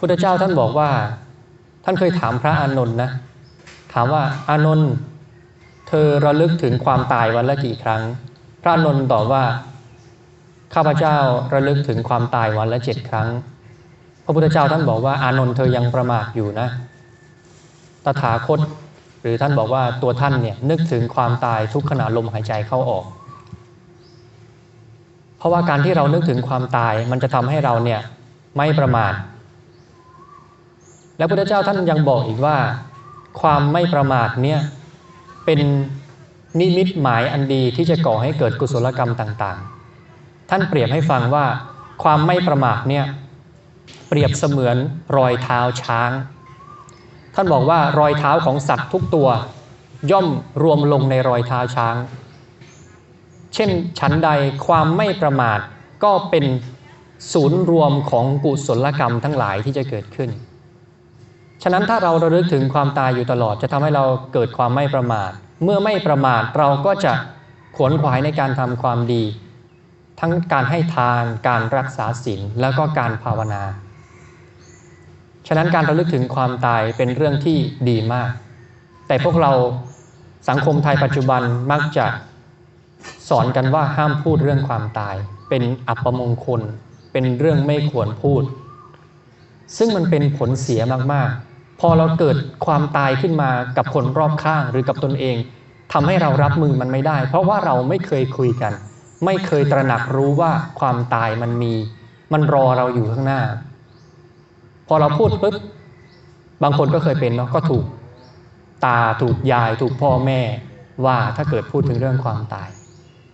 พุทธเจ้าท่านบอกว่า ท่านเคยถามพระอานนท์นะ ถามว่าอานนท์เธอระลึกถึงความตายวันละกี่ครั้ง พระอานนท์ตอบว่า ข้าพเจ้าระลึกถึงความตายวันละเจ็ดครั้ง พระพุทธเจ้าท่านบอกว่าอานนท์เธอยังประมาทอยู่นะ ตถาคต หรือท่านบอกว่าตัวท่านเนี่ยนึกถึงความตายทุกขณะลมหายใจเข้าออก เพราะว่าการที่เรานึกถึงความตายมันจะทำให้เราเนี่ยไม่ประมาท และพระพุทธเจ้าท่านยังบอกอีกว่า ความไม่ประมาทเนี่ยเป็นนิมิตหมายอันดีที่จะก่อให้เกิดกุศลกรรมต่างๆ ท่านเปรียบให้ฟังว่า ความไม่ประมาทเนี่ยเปรียบเสมือนรอยเท้าช้าง ท่านบอกว่ารอยเท้าของสัตว์ทุกตัว ย่อมรวมลงในรอยเท้าช้าง เช่นฉันใดความไม่ประมาทก็เป็นศูนย์รวมของกุศลกรรมทั้งหลายที่จะเกิดขึ้น ฉะนั้นถ้าเราระลึกถึงความตายอยู่ตลอด จะทำให้เราเกิดความไม่ประมาท เมื่อไม่ประมาทเราก็จะขวนขวายในการทำความดี ทั้งการให้ทาน การรักษาศีลแล้วก็การภาวนา ฉะนั้นการระลึกถึงความตายเป็นเรื่องที่ดีมาก แต่พวกเราสังคมไทยปัจจุบันมักจะสอนกันว่าห้ามพูดเรื่องความตาย เป็นอัปมงคล เป็นเรื่องไม่ควรพูด ซึ่งมันเป็นผลเสียมากๆ พอเราเกิดความตายขึ้นมากับคนรอบข้างหรือกับตนเองทำให้เรารับมือมันไม่ได้ เพราะว่าเราไม่เคยคุยกัน ไม่เคยตระหนักรู้ว่าความตายมันมี มันรอเราอยู่ข้างหน้า พอเราพูดปุ๊บบางคนก็เคยเป็นเนาะก็ถูกตาถูกยายถูกพ่อแม่ว่าถ้าเกิดพูดถึงเรื่องความตาย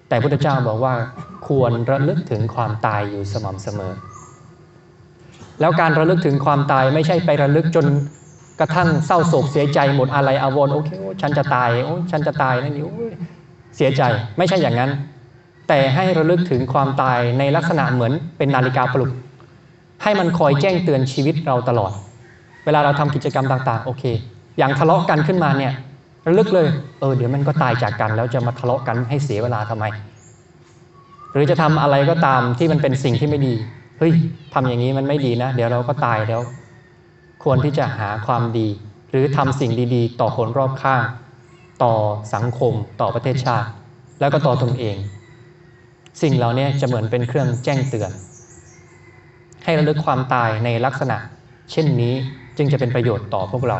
แต่พุทธเจ้าบอกว่าควรระลึกถึงความตายอยู่สม่ำเสมอ แล้วการระลึกถึงความตายไม่ใช่ไประลึกจน กระทั่งเศร้าโศกเสียใจหมดอะไรอาวรณ์โอเคโอ้ฉันจะตายโอ้ฉันจะตายนั่นนี่โอ้ยเสียใจไม่ใช่อย่างนั้น แต่ให้ระลึกถึงความตายในลักษณะเหมือนเป็นนาฬิกาปลุก ให้มันคอยแจ้งเตือนชีวิตเราตลอด เวลาเราทำกิจกรรมต่าง ๆ โอเค อย่างทะเลาะกันขึ้นมาเนี่ยระลึกเลยเออเดี๋ยวมันก็ตายจากกัน แล้วจะมาทะเลาะกันให้เสียเวลาทำไม หรือจะทำอะไรก็ตามที่มันเป็นสิ่งที่ไม่ดีเฮ้ยทำอย่างนี้มันไม่ดีนะ เดี๋ยวเราก็ตายแล้ว ควรที่จะหาความดี หรือทำสิ่งดีๆ ต่อคนรอบข้าง ต่อสังคม ต่อประเทศชาติ แล้วก็ต่อตนเอง สิ่งเหล่านี้จะเหมือนเป็นเครื่องแจ้งเตือน ให้ระลึกความตายในลักษณะ เช่นนี้จึงจะเป็นประโยชน์ต่อพวกเรา